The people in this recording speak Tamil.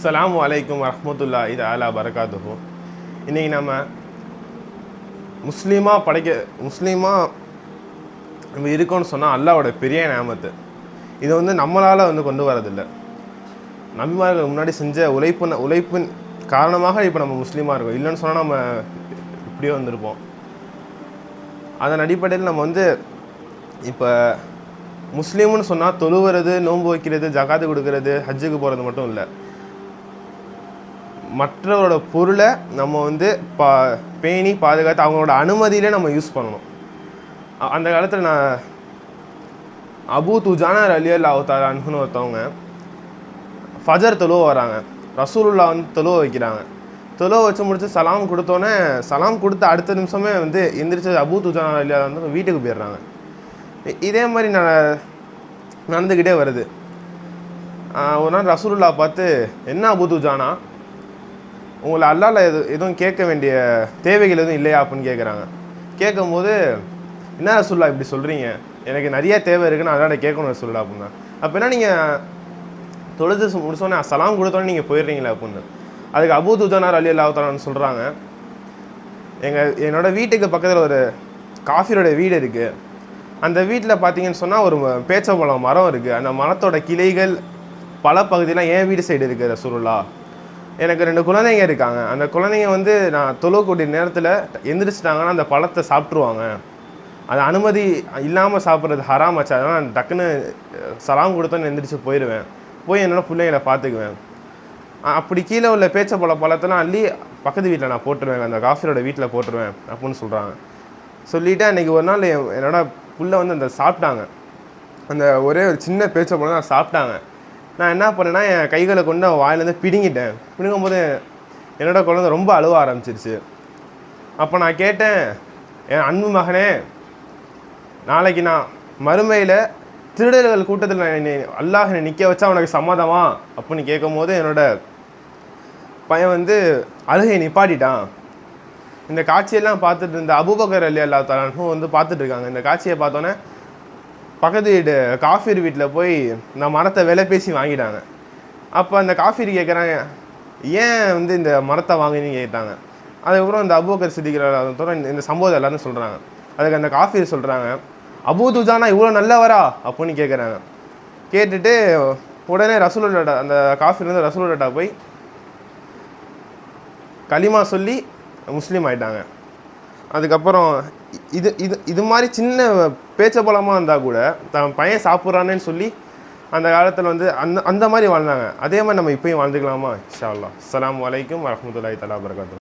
அஸ்லாம் வலைக்கம் வரமத்துல்லா இது அலா பரகாத்துஹு. இன்றைக்கி நம்ம முஸ்லீமாக படைக்க முஸ்லீமாக நம்ம இருக்கோம்னு சொன்னால் அல்லாவோட பெரிய நேமத்து இது வந்து நம்மளால் வந்து கொண்டு வரதில்லை. நம்பிமார்கள் முன்னாடி செஞ்ச உழைப்பு உழைப்பின் காரணமாக இப்போ நம்ம முஸ்லீமாக இருக்கோம். இல்லைன்னு சொன்னால் நம்ம இப்படியே வந்திருப்போம். அதன் அடிப்படையில் நம்ம வந்து இப்போ முஸ்லீம்னு சொன்னால் தொழுவுறது நோன்பு வைக்கிறது ஜகாத்து கொடுக்கறது ஹஜ்ஜுக்கு போகிறது மட்டும் இல்லை. மற்றவரோட பொருளை நம்ம வந்து பா பேணி பாதுகாத்து அவங்களோட அனுமதியிலே நம்ம யூஸ் பண்ணணும். அந்த காலத்தில் நான் அபு துஜானா அலி அல்லா அனுகுன்னு ஒருத்தவங்க ஃபஜர் தொழுவ வராங்க. ரசூலுல்லா வந்து தொழுவ வைக்கிறாங்க. தொழுவ வச்சு முடிச்சு சலாம் கொடுத்தோன்னே சலாம் கொடுத்த அடுத்த நிமிஷமே வந்து எந்திரிச்சு அபு துஜானா அலியா வந்து வீட்டுக்கு போயிடுறாங்க. இதே மாதிரி நான் நடந்துக்கிட்டே வருது. ஒரு நாள் ரசூலுல்லா பார்த்து என்ன அபு துஜானா? உங்களை அல்லால எது எதுவும் கேட்க வேண்டிய தேவைகள் எதுவும் இல்லையா அப்படின்னு கேட்குறாங்க கேட்கும்போது என்ன ரசூல்லா இப்படி சொல்கிறீங்க எனக்கு நிறைய தேவை இருக்குது நான் அல்லாட கேட்கணும் ரசூல்லா அப்படின்னா. அப்போ என்ன நீங்கள் தொழுது சு- முடிச்சோன்னே சலாம் கொடுத்தோன்னே நீங்கள் போயிடுறீங்களா அப்படின்னு. அதுக்கு அபூ துஜானார் அலி அல்லாஹாலான்னு சொல்கிறாங்க எங்கள் என்னோடய வீட்டுக்கு பக்கத்தில் ஒரு காஃபியோட வீடு இருக்குது அந்த வீட்டில் பார்த்தீங்கன்னு சொன்னால் ஒரு ம- பேச்சம்பழம் மரம் இருக்குது அந்த மரத்தோட கிளைகள் பல பகுதியெலாம் என் வீடு சைடு இருக்குது ரசூருல்லா எனக்கு ரெண்டு குழந்தைங்க இருக்காங்க. அந்த குழந்தைங்க வந்து நான் தொழுவக்கூடிய நேரத்தில் எந்திரிச்சிட்டாங்கன்னா அந்த பழத்தை சாப்பிட்ருவாங்க அது அனுமதி இல்லாமல் சாப்பிட்றது ஹராம் ஆச்சு. அதனால் நான் டக்குன்னு சலாம் கொடுத்தோன்னு எந்திரிச்சு போயிடுவேன் போய் என்னோடய பிள்ளைங்களை பார்த்துக்குவேன். அப்படி கீழே உள்ள பேச்சப்பழ பழத்தெல்லாம் அள்ளி பக்கத்து வீட்டில் நான் போட்டுருவேன். அந்த காஃபியோட வீட்டில் போட்டுருவேன் அப்படின்னு சொல்கிறாங்க சொல்லிவிட்டு அன்றைக்கி ஒரு நாள் என்னோடய என்னோட புள்ள வந்து அந்த சாப்பிட்டாங்க. அந்த ஒரே ஒரு சின்ன பேச்சப்பழம் தான் சாப்பிட்டாங்க. நான் என்ன பண்ணேன்னா என் கைகளை கொண்டு அவன் வாயிலேருந்து பிடுங்கிட்டேன். பிடுங்கும்போது என்னோட குழந்தை ரொம்ப அழுவ ஆரம்பிச்சிருச்சு. அப்போ நான் கேட்டேன் என் அன்பு மகனே நாளைக்கு நான் மறுமையில் திருடர்கள் கூட்டத்தில் நான் என்னை அல்லாஹ் என்னை நிற்க வச்சா உனக்கு சம்மதமா? அப்படின்னு கேட்கும்போது என்னோட பையன் வந்து அழுகை நிப்பாட்டிட்டான். இந்த காட்சியெல்லாம் பார்த்துட்டு இருந்த அபூபக்கர் அலி அல்லா தலானும் வந்து பார்த்துட்டு இருக்காங்க. இந்த காட்சியை பார்த்தோன்னே பக்கத்து வீடு காஃபீர் வீட்டில் போய் இந்த மரத்தை விலை பேசி வாங்கிட்டாங்க. அப்போ அந்த காஃபீர் கேட்குறாங்க ஏன் வந்து இந்த மரத்தை வாங்கினீங்க கேட்டாங்க. அதுக்கப்புறம் இந்த அபூக்கர் சித்திக்கிற இந்த சம்பவம் எல்லாரும் சொல்கிறாங்க அதுக்கு அந்த காஃபீர் சொல்கிறாங்க அபூதுஜானா இவ்வளோ நல்லவரா? அப்படின்னு கேட்குறாங்க கேட்டுட்டு உடனே ரசூலுல்லாட்ட அந்த காஃபிலேருந்து வந்து போய் களிமா சொல்லி முஸ்லீம் ஆயிட்டாங்க. அதுக்கப்புறம் இது இது இது மாதிரி சின்ன பேச்ச பழமாக இருந்தால் கூட தன் பையன் சாப்பிட்றானேன்னு சொல்லி அந்த காலத்தில் வந்து அந்த அந்த மாதிரி வாழ்ந்தாங்க. அதே மாதிரி நம்ம இப்பயும் வாழ்ந்துக்கலாமா? இன்ஷா அல்லாஹ் அலாம் வலைக்கம் வரமத்துல்லாய் தலா வரகாத்து